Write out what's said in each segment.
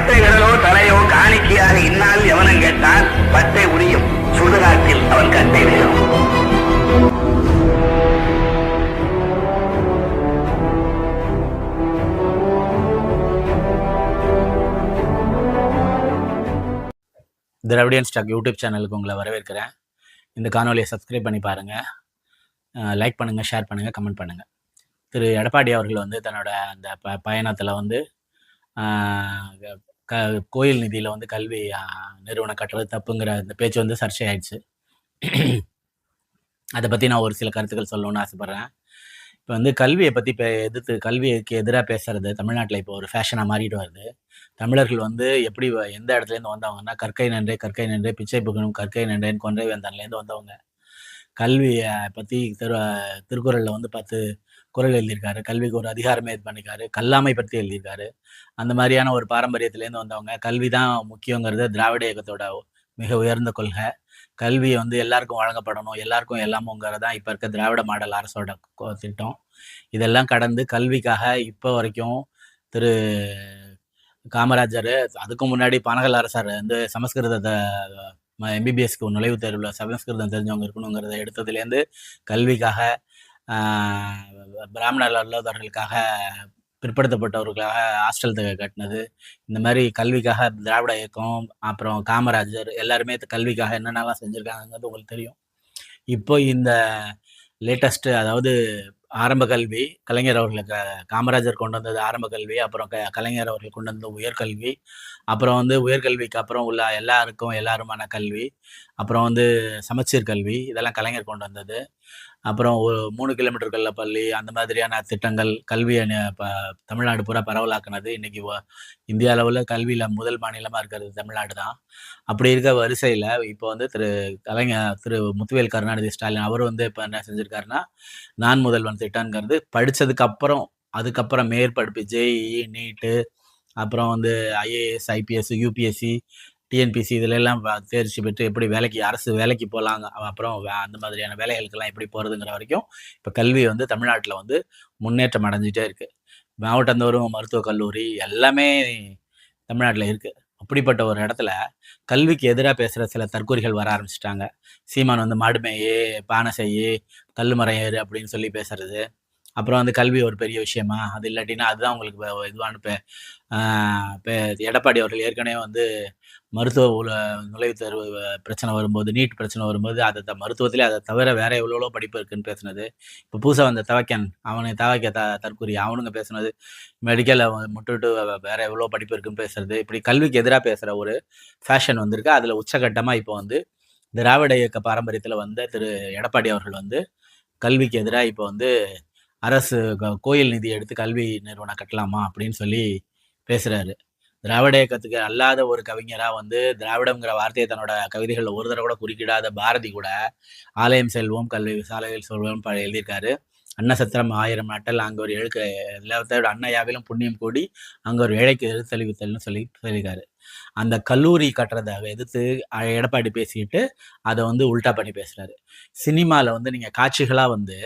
பட்டை விரலோ தலையோ காணிக்கையாக இந்நாள் எவனும் கேட்டால் பட்டை உரியும். சுடுகாட்டில் அவன் கட்டை விழும் திராவிடியன் ஸ்டாக் யூடியூப் சேனலுக்கு உங்களை வரவேற்கிறேன். இந்த காணொலியை சப்ஸ்கிரைப் பண்ணி பாருங்கள் லைக் பண்ணுங்கள் ஷேர் பண்ணுங்கள் கமெண்ட் பண்ணுங்கள் திரு எடப்பாடி அவர்கள் வந்து தன்னோட அந்த ப பயணத்தில் வந்து க கோயில் நிதியில் வந்து கல்வி நிறுவனம் கட்டுறது தப்புங்கிற இந்த பேச்சு வந்து சர்ச்சையாயிடுச்சு. அதை பற்றி நான் ஒரு சில கருத்துக்கள் சொல்லணும்னு ஆசைப்பட்றேன். இப்போ வந்து கல்வியை பற்றி இப்போ எதிர்த்து கல்விக்கு எதிராக பேசுறது தமிழ்நாட்டில் இப்போ ஒரு ஃபேஷனாக மாறிட்டு வருது. தமிழர்கள் வந்து எப்படி எந்த இடத்துலேருந்து வந்தவங்கன்னா கற்கை நன்றே கற்கை நன்றே பிச்சை புகழும் கற்கை நன்றேன்னு கொன்றை வேந்தன்லேருந்து வந்தவங்க. கல்வியை பற்றி திரு திருக்குறளில் வந்து பத்து குரல் எழுதியிருக்காரு. கல்விக்கு ஒரு அதிகாரமே இது பண்ணியிருக்காரு. கல்லாமை பற்றி எழுதியிருக்காரு. அந்த மாதிரியான ஒரு பாரம்பரியத்திலேருந்து வந்தவங்க கல்வி தான் முக்கியங்கிறது திராவிட இயக்கத்தோட மிக உயர்ந்த கொள்கை. கல்வி வந்து எல்லாருக்கும் வழங்கப்படணும் எல்லாருக்கும் எல்லாமுங்கிறது தான் இப்போ இருக்க திராவிட மாடல் அரசோட திட்டம். இதெல்லாம் கடந்து கல்விக்காக இப்போ வரைக்கும் திரு. காமராஜர் அதுக்கு முன்னாடி பனகல் அரசர் வந்து சமஸ்கிருதத்தை எம்பிபிஎஸ்க்கு நுழைவுத் தேர்வில் சமஸ்கிருதம் தெரிஞ்சவங்க இருக்கணுங்கிறத எடுத்ததுலேருந்து கல்விக்காக பிராமணர் அல்லாதவர்களுக்காக பிற்படுத்தப்பட்டவர்களுக்காக ஹாஸ்டல் கட்டினது. இந்த மாதிரி கல்விக்காக திராவிட இயக்கம் அப்புறம் காமராஜர் எல்லாருமே கல்விக்காக என்னென்னலாம் செஞ்சுருக்காங்கிறது உங்களுக்கு தெரியும். இப்போ இந்த லேட்டஸ்ட்டு அதாவது ஆரம்ப கல்வி கலைஞர் அவர்களுக்கு காமராஜர் கொண்டு வந்தது ஆரம்ப கல்வி அப்புறம் க கலைஞர் அவர்கள் கொண்டு வந்த உயர்கல்வி அப்புறம் வந்து உயர்கல்விக்கு அப்புறம் உள்ள எல்லாருக்கும் எல்லாருமான கல்வி அப்புறம் வந்து சமச்சீர் கல்வி இதெல்லாம் கலைஞர் கொண்டு வந்தது. அப்புறம் ஒரு மூணு கிலோமீட்டர் கல்ல பள்ளி அந்த மாதிரியான திட்டங்கள் கல்வியை ப தமிழ்நாடு பூரா பரவலாக்குனது. இன்னைக்கு இந்திய அளவில் கல்வியில் முதல் மாநிலமாக இருக்கிறது தமிழ்நாடு தான். அப்படி இருக்க வரிசையில் இப்போ வந்து திரு கலைஞர் திரு முத்துவேல் கருணாநிதி ஸ்டாலின் அவர் வந்து இப்போ என்ன செஞ்சுருக்காருன்னா நான் முதல்வன் திட்டம்ங்கிறது படிச்சதுக்கு அப்புறம் அதுக்கப்புறம் மேற்படிப்பு ஜேஇஇ நீட்டு அப்புறம் வந்து ஐஏஎஸ் ஐபிஎஸ் யூபிஎஸ்சி டிஎன்பிசி இதுல எல்லாம் தேர்ச்சி பெற்று எப்படி வேலைக்கு அரசு வேலைக்கு போகலாங்க அப்புறம் வே- அந்த மாதிரியான வேலைகளுக்கெல்லாம் எப்படி போகிறதுங்கிற வரைக்கும் இப்போ கல்வி வந்து தமிழ்நாட்டில் வந்து முன்னேற்றம் அடைஞ்சிட்டே இருக்குது மாவட்டந்தோறும் மருத்துவக் கல்லூரி எல்லாமே தமிழ்நாட்டில் இருக்குது அப்படிப்பட்ட ஒரு இடத்துல கல்விக்கு எதிராக பேசுகிற சில தற்கொலைகள் வர ஆரம்பிச்சிட்டாங்க. சீமான் வந்து மாடுமையே பானை செய்யு கல் அப்படின்னு சொல்லி பேசுறது. அப்புறம் வந்து கல்வி ஒரு பெரிய விஷயமா? அது இல்லாட்டினா அதுதான் உங்களுக்கு இதுவான இப்போ எடப்பாடி அவர்கள் ஏற்கனவே வந்து மருத்துவ உல நுழைவுத் தேர்வு பிரச்சனை வரும்போது நீட் பிரச்சனை வரும்போது அதை த மருத்துவத்திலே அதை தவிர வேற எவ்வளோ படிப்பு இருக்குன்னு பேசுனது. இப்போ புதுசாக வந்த தவக்கன் அவனை தவக்க த தற்கூரி அவனுங்க பேசுனது. மெடிக்கலில் முட்டுட்டு வேற எவ்வளோ படிப்பு இருக்குன்னு பேசுறது. இப்படி கல்விக்கு எதிராக பேசுகிற ஒரு ஃபேஷன் வந்திருக்கு. அதில் உச்சகட்டமாக இப்போ வந்து திராவிட இயக்க பாரம்பரியத்தில் வந்த திரு எடப்பாடி அவர்கள் வந்து கல்விக்கு எதிராக இப்போ வந்து அரசு கோயில் நிதி எடுத்து கல்வி நிறுவனம் கட்டலாமா அப்படின்னு சொல்லி பேசுறாரு. திராவிட இயக்கத்துக்கு அல்லாத ஒரு கவிஞராக வந்து திராவிடம்ங்கிற வார்த்தையை தன்னோட கவிதைகளில் ஒரு தடவை கூட குறுக்கிடாத பாரதி கூட ஆலயம் செல்வோம் கல்வி சாலையில் செல்வோம் எழுதியிருக்காரு. அன்னசத்திரம் ஆயிரம் நாட்டல் அங்கே ஒரு எழுக்க எல்லாத்தோட அன்னையாவிலும் புண்ணியம் கூடி அங்கே ஒரு ஏழைக்கு எதிர்த்தளிவித்தல்னு சொல்லி சொல்லியிருக்காரு. அந்த கல்லூரி கட்டுறதை எதிர்த்து எடப்பாடி பேசிக்கிட்டு அதை வந்து உல்டா பண்ணி பேசுறாரு. சினிமாவில் வந்து நீங்கள் காட்சிகளாக வந்து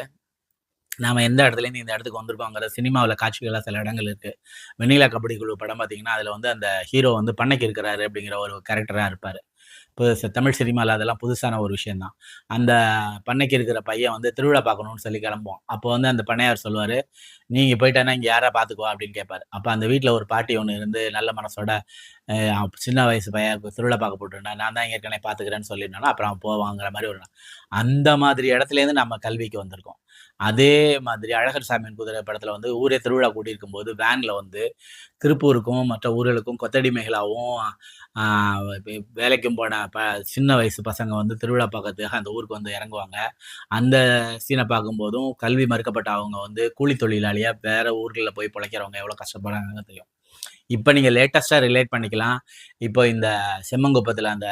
நாம் எந்த இடத்துலேருந்து இந்த இடத்துக்கு வந்திருக்கோங்கிற சினிமாவில் காட்சிகளாக சில இடங்கள் இருக்குது வெண்ணிலா கபடி குழு படம் பார்த்தீங்கன்னா அதில் வந்து அந்த ஹீரோ வந்து பண்ணைக்கு இருக்கிறாரு அப்படிங்கிற ஒரு கேரக்டராக இருப்பார். இப்போ தமிழ் சினிமாவில் அதெல்லாம் புதுசான ஒரு விஷயந்தான் அந்த பண்ணைக்கு இருக்கிற பையன் வந்து திருவிழா பார்க்கணும்னு சொல்லி கிளம்புவோம் அப்போ வந்து அந்த பண்ணையார் சொல்லுவார் நீங்கள் போயிட்டேன்னா இங்கே யாரா பார்த்துக்குவா அப்படின்னு கேட்பார் அப்போ அந்த வீட்டில் ஒரு பாட்டி ஒன்று இருந்து நல்ல மனசோட சின்ன வயசு பையன் திருவிழா பார்க்க போட்டுருந்தா நான் தான் ஏற்கனவே பார்த்துக்கிறேன்னு சொல்லியிருந்தேன்னா அப்புறம் போவாங்கிற மாதிரி ஒரு அந்த மாதிரி இடத்துலேருந்து நம்ம கல்விக்கு வந்திருக்கோம். அதே மாதிரி அழகர் சாமியின் குதிரை படத்தில் வந்து ஊரே திருவிழா கூட்டியிருக்கும் போது வேனில் வந்து திருப்பூருக்கும் மற்ற ஊர்களுக்கும் கொத்தடிமைகளாகவும் ஆஹ் வேலைக்கும் போன ப சின்ன வயசு பசங்க வந்து திருவிழா பார்க்கறதுக்காக அந்த ஊருக்கு வந்து இறங்குவாங்க. அந்த சீனை பார்க்கும்போதும் கல்வி மறுக்கப்பட்ட அவங்க வந்து கூலி தொழிலாளியாக வேறு ஊர்களில் போய் பிழைக்கிறவங்க எவ்வளோ கஷ்டப்படுறாங்கன்னு தெரியும். இப்போ நீங்கள் லேட்டஸ்ட்டாக ரிலேட் பண்ணிக்கலாம் இப்போ இந்த செம்மங்குப்பத்தில் அந்த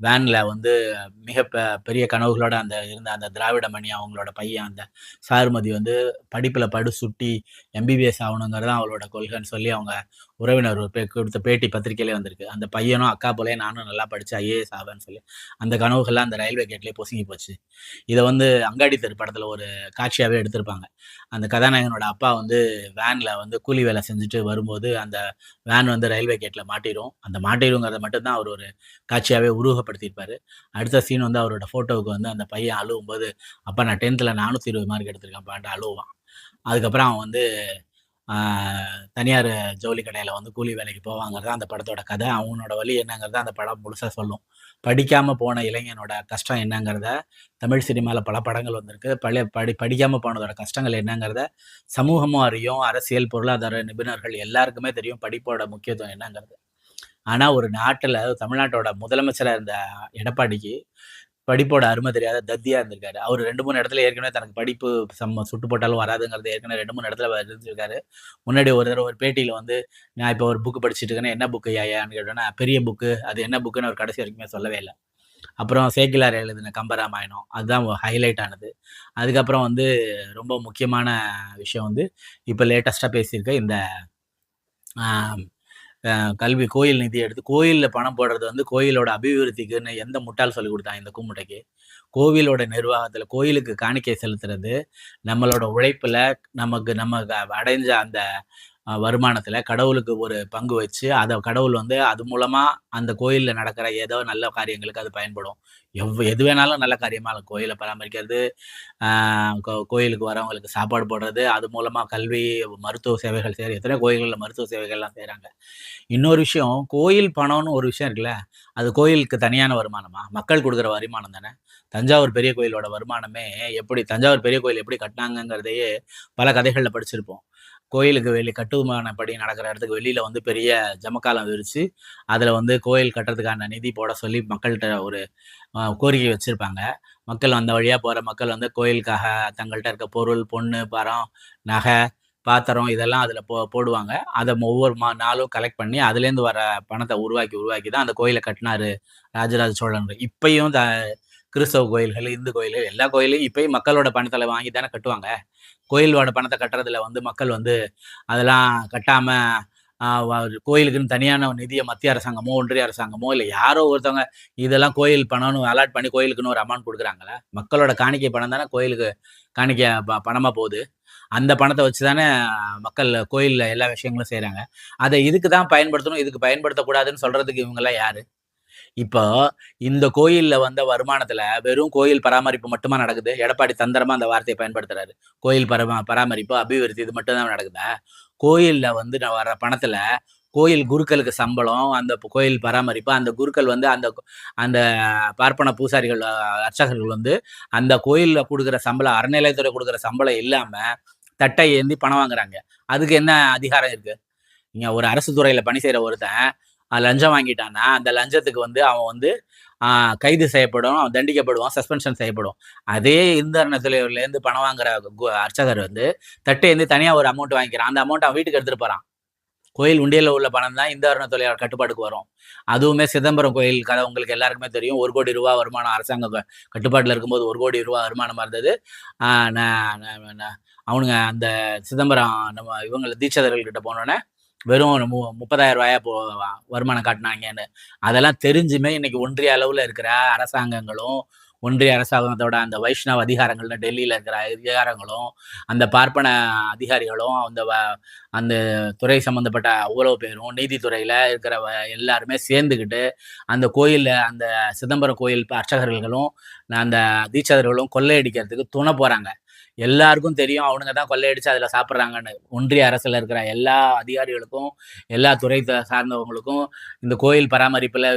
வேனில் வந்து மிக பெரிய கனவுகளோட அந்த இருந்த அந்த திராவிட மணி அவங்களோட பையன் அந்த சாருமதி வந்து படிப்பில் படு சுட்டி எம்பிபிஎஸ் ஆகணுங்கிறது அவளோட கொள்கைன்னு சொல்லி அவங்க உறவினர் பே கொடுத்த பேட்டி பத்திரிக்கையிலே வந்திருக்கு. அந்த பையனும் அக்கா போலே நானும் நல்லா படித்து ஐஏஎஸ் ஆவேன்னு சொல்லி, அந்த கனவுகள்லாம் அந்த ரயில்வே கேட்லேயே பொசுங்கி போச்சு. இதை வந்து அங்காடி தெரு படத்தில் ஒரு காட்சியாகவே எடுத்திருப்பாங்க. அந்த கதாநாயகனோட அப்பா வந்து வேனில் வந்து கூலி வேலை செஞ்சுட்டு வரும்போது, அந்த வேன் வந்து ரயில்வே கேட்டில் மாட்டிடும் அந்த மாட்டிடுங்கிறத மட்டும்தான் அவர் ஒரு காட்சியாகவே உருவகப்படுத்தியிருப்பார் அடுத்த சீன் வந்து அவரோட ஃபோட்டோவுக்கு வந்து அந்த பையன் அழுவும் போது அப்போ நான் 10த்ல 420 மார்க் எடுத்திருக்கேன்ப்பான்ட்டு" அழுவான். அதுக்கப்புறம் அவன் வந்து தனியார் ஜவுளி கடையில் வந்து கூலி வேலைக்கு போவாங்கிறது அந்த படத்தோட கதை. அவனோட வழி என்னங்கிறத அந்த படம் முழுசாக சொல்லும். படிக்காமல் போன இளைஞனோட கஷ்டம் என்னங்கிறத தமிழ் சினிமாவில் பல படங்கள் வந்திருக்கு. பழைய படி படிக்காமல் போனதோட கஷ்டங்கள் என்னங்கிறத சமூகமும் அறியும். அரசியல், பொருளாதார நிபுணர்கள் எல்லாருக்குமே தெரியும் படிப்போட முக்கியத்துவம் என்னங்கிறது. ஆனால் ஒரு நாட்டில் தமிழ்நாட்டோட முதலமைச்சராக இருந்த எடப்பாடிக்கு படிப்போட அருமை தெரியாத தத்தியா இருந்திருக்காரு. அவர் ரெண்டு மூணு இடத்துல ஏற்கனவே தனக்கு படிப்பு சம்ம சுட்டு போட்டாலும் வராதுங்கிறது ஏற்கனவே 2, 3 இடத்துல இருந்திருக்காரு முன்னாடி ஒரு தடவை ஒரு பேட்டியில் வந்து, "நான் இப்போ ஒரு புக்கு படிச்சுட்டு இருக்கேன்னா, என்ன புக் ஐயான்னு கேட்டோன்னா பெரிய புக்கு. அது என்ன புக்குன்னு அவர் கடைசி வரைக்குமே சொல்லவே இல்லை அப்புறம் சேக்கிலார் எழுதின கம்பராமாயணம். அதுதான் ஹைலைட் ஆனது. அதுக்கப்புறம் வந்து ரொம்ப முக்கியமான விஷயம் வந்து, இப்போ லேட்டஸ்ட்டாக பேசியிருக்க இந்த கல்வி கோயில் நிதி எடுத்து கோயில்ல பணம் போடுறது வந்து கோயிலோட அபிவிருத்திக்குன்னு எந்த முட்டாள் சொல்லிக் கொடுத்தான் இந்த கும்முட்டைக்கு கோவிலோட நிர்வாகத்துல கோயிலுக்கு காணிக்கை செலுத்துறது, நம்மளோட உழைப்புல நமக்கு நம்ம அடைஞ்ச அந்த வருமானத்தில் கடவுளுக்கு ஒரு பங்கு வச்சு, அதை கடவுள் வந்து அது மூலமாக அந்த கோயிலில் நடக்கிற ஏதோ நல்ல காரியங்களுக்கு அது பயன்படும். எவ் எது வேணாலும் நல்ல காரியமாக இருக்கும். கோயிலை பராமரிக்கிறது, கோ கோயிலுக்கு வரவங்களுக்கு சாப்பாடு போடுறது, அது மூலமாக கல்வி, மருத்துவ சேவைகள் செய்கிற எத்தனை கோயில்களில் மருத்துவ சேவைகள்லாம் செய்கிறாங்க இன்னொரு விஷயம், கோயில் பணம்னு ஒரு விஷயம் இருக்குல்ல, அது கோயிலுக்கு தனியான வருமானமா? மக்கள் கொடுக்குற வருமானம் தானே. தஞ்சாவூர் பெரிய கோயிலோட வருமானமே எப்படி தஞ்சாவூர் பெரிய கோயில் எப்படி கட்டினாங்கிறதையே பல கதைகளில் படிச்சிருப்போம். கோயிலுக்கு வெளி கட்டுமான நடக்கிற இடத்துக்கு வெளியில் வந்து பெரிய ஜமக்காலம் விரிச்சு, அதில் வந்து கோயில் கட்டுறதுக்கான நிதி போட சொல்லி மக்கள்கிட்ட ஒரு கோரிக்கை வச்சுருப்பாங்க மக்கள் அந்த வழியாக போகிற மக்கள் வந்து கோயிலுக்காக தங்கள்கிட்ட இருக்க பொருள், பொண்ணு, பரம் நகை, பாத்திரம் இதெல்லாம் அதில் போ போடுவாங்க. அதை ஒவ்வொரு மா நாளும் கலெக்ட் பண்ணி, அதுலேருந்து வர பணத்தை உருவாக்கி, உருவாக்கி தான் அந்த கோயிலை கட்டினாரு ராஜராஜ சோழன். இப்பையும் த கிறிஸ்தவ கோயில்கள், இந்து கோயில்கள் எல்லா கோயிலையும் இப்பயும் மக்களோட பணத்தில் வாங்கி தானே கட்டுவாங்க. கோயில்வான பணத்தை கட்டுறதுல வந்து மக்கள் வந்து அதெல்லாம் கட்டாம, கோயிலுக்குன்னு தனியான நிதியை மத்திய அரசாங்கமோ, ஒன்றிய அரசாங்கமோ, இல்லை யாரோ ஒருத்தவங்க இதெல்லாம் கோயில் பணம்னு அலாட் பண்ணி கோயிலுக்குன்னு ஒரு அமௌண்ட் கொடுக்குறாங்களா மக்களோட காணிக்கை பணம் தானே கோயிலுக்கு காணிக்கையா ப பணமாக போகுது. அந்த பணத்தை வச்சு தானே மக்கள் கோயிலில் எல்லா விஷயங்களும் செய்கிறாங்க அதை இதுக்கு தான் பயன்படுத்தணும், இதுக்கு பயன்படுத்தக்கூடாதுன்னு சொல்கிறதுக்கு இவங்கெல்லாம் யாரு? இப்போ இந்த கோயில்ல வந்த வருமானத்துல வெறும் கோயில் பராமரிப்பு மட்டுமா நடக்குது? எடப்பாடி தந்திரமா அந்த வார்த்தையை பயன்படுத்துறாரு. கோயில் பரமா பராமரிப்பு, அபிவிருத்தி இது மட்டும்தான் நடக்குதா? கோயில்ல வந்து ந வர்ற பணத்துல கோயில் குருக்களுக்கு சம்பளம், அந்த கோயில் பராமரிப்பு, அந்த குருக்கள் வந்து அந்த அந்த பார்ப்பன பூசாரிகள், அர்ச்சகர்கள் வந்து அந்த கோயிலில் கொடுக்குற சம்பளம் அறநிலையத்துறை கொடுக்குற சம்பளம் இல்லாம, தட்டை ஏந்தி பணம் வாங்குறாங்க. அதுக்கு என்ன அதிகாரம் இருக்கு? நீங்க ஒரு அரசு துறையில பணி செய்கிற ஒருத்தன், லஞ்சம் வாங்கிட்டான்னா, அந்த லஞ்சத்துக்கு வந்து அவன் வந்து கைது செய்யப்படும், அவன் தண்டிக்கப்படுவான், சஸ்பென்ஷன் செய்யப்படும். அதே இந்து அறநிலையத்துறையிலேருந்து பணம் வாங்குற கு அர்ச்சகர் வந்து தட்ட ஏந்தி தனியாக ஒரு அமௌண்ட் வாங்கிக்கிறான். அந்த அமௌண்ட் அவன் வீட்டுக்கு எடுத்துகிட்டு போகிறான் கோயில் உண்டியல்ல உள்ள பணம் தான் இந்த இந்து தொழிலாளர் கட்டுப்பாட்டுக்கு வரும். அதுவுமே சிதம்பரம் கோயில் கதை உங்களுக்கு எல்லாருக்குமே தெரியும். ஒரு கோடி ரூபா வருமானம் அரசாங்க கட்டுப்பாட்டில் இருக்கும்போது ஒரு கோடி ரூபா வருமானமாக இருந்தது. அவனுங்க அந்த சிதம்பரம் நம்ம இவங்களை தீட்சிதர்கள் கிட்ட போனோன்னே வெறும் முப்பதாயிரம் ரூபாயா போ வருமானம் காட்டினாங்கன்னு அதெல்லாம் தெரிஞ்சுமே இன்னைக்கு ஒன்றிய அளவில் இருக்கிற அரசாங்கங்களும், ஒன்றிய அரசாங்கத்தோட அந்த வைஷ்ணவ அதிகாரங்கள்ல டெல்லியில் இருக்கிற அதிகாரங்களும், அந்த பார்ப்பன அதிகாரிகளும், அந்த வ அந்த துறை சம்மந்தப்பட்ட அவ்வளோ பேரும், நீதித்துறையில இருக்கிற வ எல்லாருமே சேர்ந்துக்கிட்டு, அந்த கோயிலில் அந்த சிதம்பரம் கோயில் அர்ச்சகர்களும், அந்த தீட்சதர்களும் கொள்ளையடிக்கிறதுக்கு துணை போறாங்க. எல்லாருக்கும் தெரியும் அவனுங்க தான் கொள்ளையடிச்சு அதில் சாப்பிட்றாங்கன்னு ஒன்றிய அரசில் இருக்கிற எல்லா அதிகாரிகளுக்கும், எல்லா துறை சார்ந்தவங்களுக்கும், இந்த கோயில் பராமரிப்பில்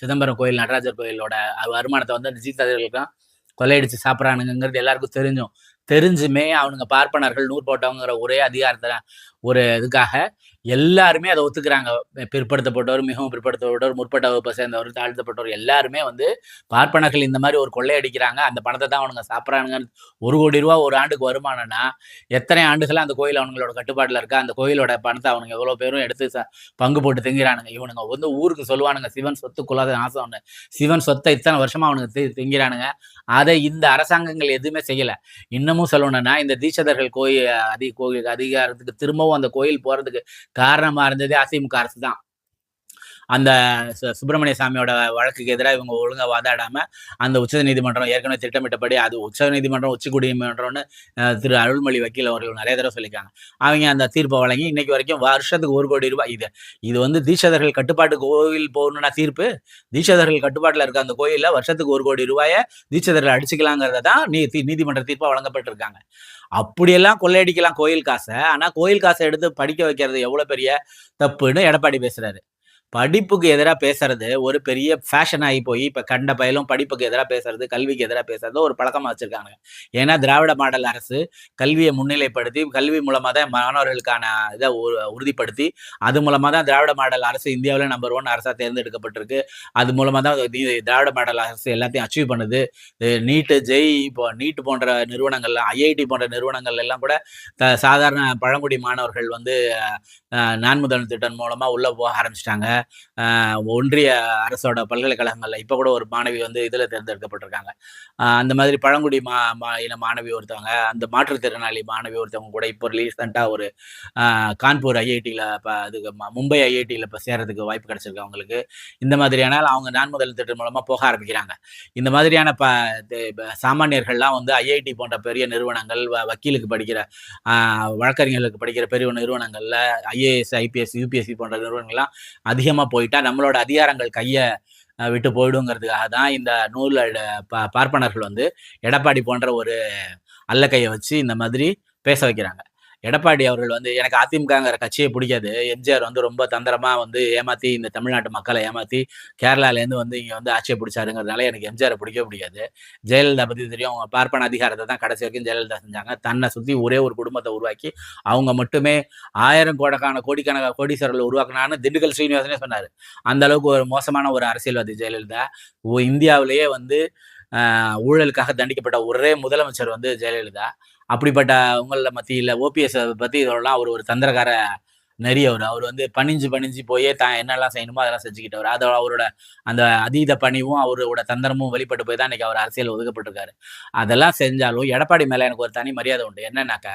சிதம்பரம் கோயில், நடராஜர் கோயிலோட வருமானத்தை வந்து அந்த கொள்ளையடிச்சு சாப்பிட்றானுங்கிறது எல்லாருக்கும் தெரிஞ்சும். தெரிஞ்சுமே அவனுங்க பார்ப்பனர்கள் நூற்போட்டவங்கிற ஒரே அதிகாரத்தில் ஒரு இதுக்காக எல்லாருமே அதை ஒத்துக்கிறாங்க. பிற்படுத்தப்பட்டோர், மிகவும் பிற்படுத்தப்பட்டோர், முற்பட்ட வகுப்பை சேர்ந்தவர், தாழ்த்தப்பட்டவர் எல்லாருமே வந்து பார்ப்பனர்கள் இந்த மாதிரி ஒரு கொள்ளை அடிக்கிறாங்க. அந்த பணத்தை தான் அவனுங்க சாப்பிட்றானுங்கன்னு ஒரு கோடி ரூபா ஒரு ஆண்டுக்கு வருமானம்னா, எத்தனை ஆண்டுகளா அந்த கோயில் அவனுங்களோட கட்டுப்பாட்டில் இருக்கா? அந்த கோயிலோட பணத்தை அவனுங்க எவ்வளோ பேரும் எடுத்து ச பங்கு போட்டு திங்கிறானுங்க. இவனுங்க வந்து ஊருக்கு சொல்லுவானுங்க, சிவன் சொத்து ஆசை நாசம்னு. சிவன் சொத்தை இத்தனை வருஷமா அவனுங்க தி திங்கிறானுங்க. அதை இந்த அரசாங்கங்கள் எதுவுமே செய்யல. இன்னமும் சொல்லணும்னா, இந்த தீட்சதர்கள் கோயில் அதிக கோயில் அதிகாரத்துக்கு திரும்பவும் அந்த கோயில் போறதுக்கு காரணமாக இருந்தது அதிமுக அரசு தான் அந்த சு- சுப்பிரமணிய சாமியோட வழக்குக்கு எதிராக இவங்க ஒழுங்காக வாதாடாம அந்த உச்ச நீதிமன்றம் ஏற்கனவே திட்டமிட்டபடி அது உச்ச நீதிமன்றம் உச்ச திரு அருள்மொழி வக்கீல் அவர்கள் நிறைய தடவை சொல்லியிருக்காங்க. அவங்க அந்த தீர்ப்பை வழங்கி இன்னைக்கு வரைக்கும் வருஷத்துக்கு ஒரு கோடி ரூபாய் இது இது வந்து தீட்சிதர்கள் கட்டுப்பாட்டு கோவில் போகணும்னா தீர்ப்பு. தீட்சதர்கள் கட்டுப்பாட்டில் இருக்க அந்த கோயிலில் வருஷத்துக்கு ஒரு கோடி ரூபாயை தீட்சதர்கள் அடிச்சுக்கலாங்கிறத தான் நீ நீதிமன்ற தீர்ப்பாக வழங்கப்பட்டிருக்காங்க. அப்படியெல்லாம் கொள்ளையடிக்கலாம் கோயில் காசை. ஆனால் கோயில் காசை எடுத்து படிக்க வைக்கிறது எவ்வளோ பெரிய தப்புன்னு எடப்பாடி பேசுறாரு. படிப்புக்கு எதிராக பேசுறது ஒரு பெரிய ஃபேஷன் ஆகி போய் இப்ப கண்ட பயலும் படிப்புக்கு எதிராக பேசுறது கல்விக்கு எதிராக பேசுறது ஒரு பழக்கமா வச்சிருக்காங்க. ஏன்னா திராவிட மாடல் அரசு கல்வியை முன்னிலைப்படுத்தி கல்வி மூலமா தான் மாணவர்களுக்கான இதை உ- உறுதிப்படுத்தி அது மூலமா தான் திராவிட மாடல் அரசு இந்தியாவில் நம்பர் ஒன் அரசா தேர்ந்தெடுக்கப்பட்டிருக்கு. அது மூலமா தான் திராவிட மாடல் அரசு எல்லாத்தையும் அச்சீவ் பண்ணுது. நீட்டு ஜெய் இப்போ நீட் போன்ற நிறுவனங்கள் ஐஐடி போன்ற நிறுவனங்கள் எல்லாம் கூட த- சாதாரண பழங்குடி மாணவர்கள் வந்து நான்முதல் திட்டம் மூலமா உள்ள போக ஆரம்பிச்சிட்டாங்க. ஒன்றிய அரசோட பல்கலைக்கழகங்கள்ல இப்ப கூட ஒரு மாணவி வந்து இதுல தேர்ந்தெடுக்கப்பட்டிருக்காங்க. அந்த மாதிரி பழங்குடி மா மா- இன மாணவி ஒருத்தவங்க அந்த மாற்றுத்திறனாளி மாணவி ஒருத்தவங்க கூட இப்போ ரீசெண்டா ஒரு கான்பூர் ஐஐடியில் இப்போ அதுக்கு மும்பை ஐஐடியில் இப்போ சேர்றதுக்கு வாய்ப்பு கிடைச்சிருக்கு அவங்களுக்கு. இந்த மாதிரியான அவங்க நான் முதல் திட்டம் மூலமா போக ஆரம்பிக்கிறாங்க. இந்த மாதிரியான ப சாமானியர்கள்லாம் வந்து ஐஐடி போன்ற பெரிய நிறுவனங்கள் வக்கீலுக்கு படிக்கிற வழக்கறிஞர்களுக்கு படிக்கிற பெரிய நிறுவனங்கள்ல ஐஏஎஸ் ஐபிஎஸ் யூபிஎஸ்சி போன்ற நிறுவனங்கள்லாம் அதிகமா போயிட்டா நம்மளோட அதிகாரங்கள் கையை விட்டு போயிடுங்கிறதுக்காக தான் இந்த நூல் ப- பார்ப்பனர்கள் வந்து எடப்பாடி போன்ற ஒரு அல்ல கையை வச்சு இந்த மாதிரி பேச வைக்கிறாங்க. எடப்பாடி அவர்கள் வந்து எனக்கு அதிமுகங்கிற கட்சியை பிடிக்காது. எம்ஜிஆர் வந்து ரொம்ப தந்திரமா வந்து ஏமாத்தி இந்த தமிழ்நாட்டு மக்களை ஏமாத்தி கேரளாலேருந்து வந்து இங்கே வந்து ஆட்சியை பிடிச்சாருங்கிறதுனால எனக்கு எம்ஜிஆர் பிடிக்கவே பிடிக்காது. ஜெயலலிதா பத்தி தெரியும். அவங்க பார்ப்பன அதிகாரத்தை தான் கடைசி வரைக்கும் ஜெயலலிதா செஞ்சாங்க. தன்னை சுத்தி ஒரே ஒரு குடும்பத்தை உருவாக்கி அவங்க மட்டுமே ஆயிரம் கோடக்கான கோடிக்கணக்கான கோடீஸ்வரர்கள் உருவாக்குனான்னு திண்டுக்கல் ஸ்ரீனிவாசனே சொன்னார். அந்த அளவுக்கு ஒரு மோசமான ஒரு அரசியல்வாதி ஜெயலலிதா. இந்தியாவிலேயே வந்து ஊழலுக்காக தண்டிக்கப்பட்ட ஒரே முதலமைச்சர் வந்து ஜெயலலிதா. அப்படிப்பட்ட உங்கள மத்தியில் ஓபிஎஸ் பற்றி இதெல்லாம் அவர் ஒரு தந்திரக்கார நெறி அவர் அவர் வந்து பணிஞ்சு பணிஞ்சு போய் தான் என்னெல்லாம் செய்யணுமோ அதெல்லாம் செஞ்சுக்கிட்டவர். அதோட அவரோட அந்த அதீத பணிவும் அவரோட தந்திரமும் வெளிப்பட்டு போய் தான் இன்னைக்கு அவர் அரசியல் ஒதுக்கப்பட்டிருக்காரு. அதெல்லாம் செஞ்சாலும் எடப்பாடி மேலே எனக்கு ஒரு தனி மரியாதை உண்டு. என்னன்னாக்கா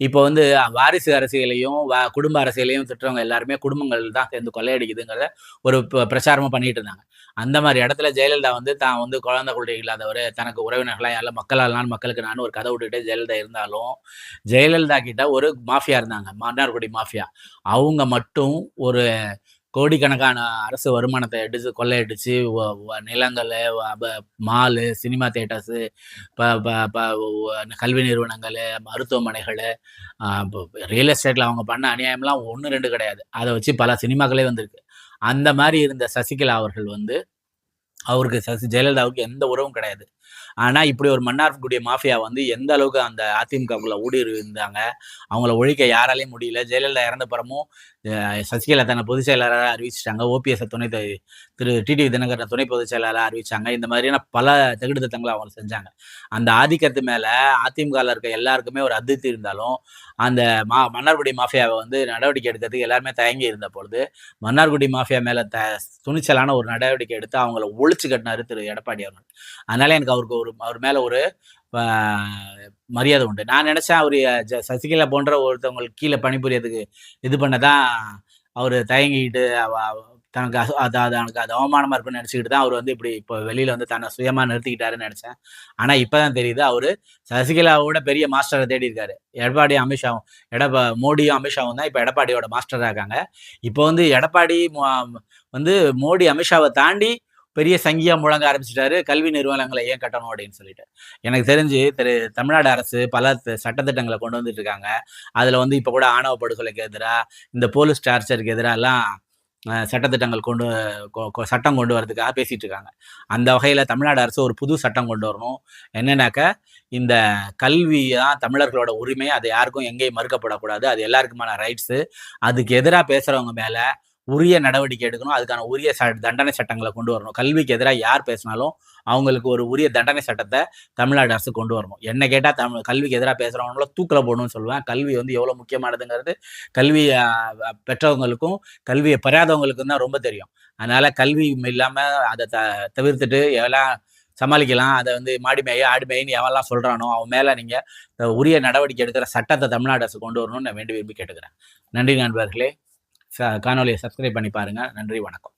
இப்போ வந்து வாரிசு அரசியலையும் குடும்ப அரசியலையும் திட்டுறவங்க எல்லாருமே குடும்பங்கள் தான் சேர்ந்து கொள்ளையடிக்குதுங்கிறத ஒரு ப- பண்ணிட்டு இருந்தாங்க. அந்த மாதிரி இடத்துல ஜெயலலிதா வந்து தான் வந்து குழந்தை குழந்தை இல்லாதவர் தனக்கு உறவினர்களாக யாரும் மக்களால் நான் மக்களுக்கு நான் ஒரு கதை விட்டுட்டு ஜெயலலிதா இருந்தாலும் ஜெயலலிதா கிட்ட ஒரு மாஃபியா இருந்தாங்க மன்னார்குடி மாஃபியா. அவங்க மட்டும் ஒரு கோடிக்கணக்கான அரசு வருமானத்தை எடுத்து கொள்ளையடிச்சு நிலங்களை நிலங்கள் மாலு சினிமா தேட்டர்ஸு ப ப- ப- கல்வி நிறுவனங்கள் மருத்துவமனைகள் ரியல் எஸ்டேட்டில் அவங்க பண்ண அநியாயம்லாம் ஒன்று ரெண்டு கிடையாது. அதை வச்சு பல சினிமாக்களே வந்திருக்கு. அந்த மாதிரி இருந்த சசிகலா அவர்கள் வந்து அவருக்கு சசி ஜெயலலிதாவுக்கு எந்த உறவும் கிடையாது. ஆனால் இப்படி ஒரு மன்னார்குடிய மாஃபியா வந்து எந்த அளவுக்கு அந்த அதிமுகக்குள்ள ஊடுருவி இருந்தாங்க அவங்கள ஒழிக்க யாராலையும் முடியல ஜெயலலிதா இறந்த பிறமும் சசிகலா தன்னை பொதுச் செயலாளராக அறிவிச்சிட்டாங்க. ஓபிஎஸ் துணை திரு டிடிவி தினகரன் துணை பொதுச் செயலாளராக அறிவிச்சாங்க. இந்த மாதிரியான பல தகுடு திட்டங்களை அவங்க செஞ்சாங்க. அந்த ஆதிக்கத்து மேலே அதிமுகவில் இருக்க எல்லாருக்குமே ஒரு அதிருப்தி இருந்தாலும் அந்த மா மன்னார்குடி மாஃபியாவை வந்து நடவடிக்கை எடுக்கிறதுக்கு எல்லாருமே தயங்கி இருந்த பொழுது மன்னார்குடி மாஃபியா மேலே த துணிச்சலான ஒரு நடவடிக்கை எடுத்து அவங்கள ஒழிச்சு கட்டினாரு திரு எடப்பாடி அவர்கள். அதனால எனக்கு அவருக்கு ஒரு அவர் மேலே ஒரு மரியாதை உண்டு. நான் நினைச்சேன் அவர் சசிகலா போன்ற ஒருத்தவங்களுக்கு கீழே பணிபுரியதுக்கு இது பண்ணதான் அவர் தயங்கிக்கிட்டு தனக்கு அது அது எனக்கு அது அவமானமா இருக்குன்னு நினைச்சுக்கிட்டு தான் அவர் வந்து இப்படி இப்போ வெளியில வந்து தன்னை சுயமா நிறுத்திக்கிட்டாருன்னு நினைச்சேன். ஆனா இப்பதான் தெரியுது அவரு சசிகலாவோட பெரிய மாஸ்டரை தேடி இருக்காரு எடப்பாடி அமித்ஷாவும் எடப்பா மோடியும் அமித்ஷாவும் தான் இப்போ எடப்பாடியோட மாஸ்டராக இருக்காங்க. இப்போ வந்து எடப்பாடி வந்து மோடி அமித்ஷாவை தாண்டி பெரிய சங்கியா முழங்க ஆரம்பிச்சிட்டாரு. கல்வி நிறுவனங்களை ஏன் கட்டணும் அப்படின்னு சொல்லிட்டு. எனக்கு தெரிஞ்சு திரு தமிழ்நாடு அரசு பல சட்டத்திட்டங்களை கொண்டு வந்துட்டு இருக்காங்க அதுல வந்து இப்ப கூட ஆணவ படுகொலைக்கு எதிராக இந்த போலீஸ் டார்ச்சருக்கு எதிராக எல்லாம் சட்டத்திட்டங்கள் கொண்டு கொ- கொ- சட்டம் கொண்டு வரதுக்காக பேசிட்டு இருக்காங்க அந்த வகையில தமிழ்நாடு அரசு ஒரு புது சட்டம் கொண்டு வரணும். என்னன்னாக்க இந்த கல்வி தான் தமிழர்களோட உரிமை. அது யாருக்கும் எங்கேயும் மறுக்கப்படக்கூடாது. அது எல்லாருக்குமான ரைட்ஸு அதுக்கு எதிராக பேசுறவங்க மேலே உரிய நடவடிக்கை எடுக்கணும். அதுக்கான உரிய ச தண்டனை சட்டங்களை கொண்டு வரணும். கல்விக்கு எதிராக யார் பேசினாலும் அவங்களுக்கு ஒரு உரிய தண்டனை சட்டத்தை தமிழ்நாடு அரசு கொண்டு வரணும். என்ன கேட்டால் தமிழ் கல்விக்கு எதிராக பேசுகிறவங்கள தூக்கில் போடணும்னு சொல்லுவேன். கல்வி வந்து எவ்வளோ முக்கியமானதுங்கிறது கல்வி பெற்றவங்களுக்கும் கல்வியை பெறாதவங்களுக்கும் தான் ரொம்ப தெரியும். அதனால் கல்வி இல்லாமல் அதை த தவிர்த்துட்டு எல்லாம் சமாளிக்கலாம். அதை வந்து மாடி மேய ஆடு மேயின்னு எவன்லாம் சொல்கிறானோ அவன் மேலே நீங்கள் உரிய நடவடிக்கை எடுக்கிற சட்டத்தை தமிழ்நாடு அரசு கொண்டு வரணும்னு நான் வேண்டி விரும்பி கேட்டுக்கிறேன். நன்றி நண்பர்களே. ச சப்ஸ்கிரைப் பண்ணி பாருங்கள் நன்றி வணக்கம்.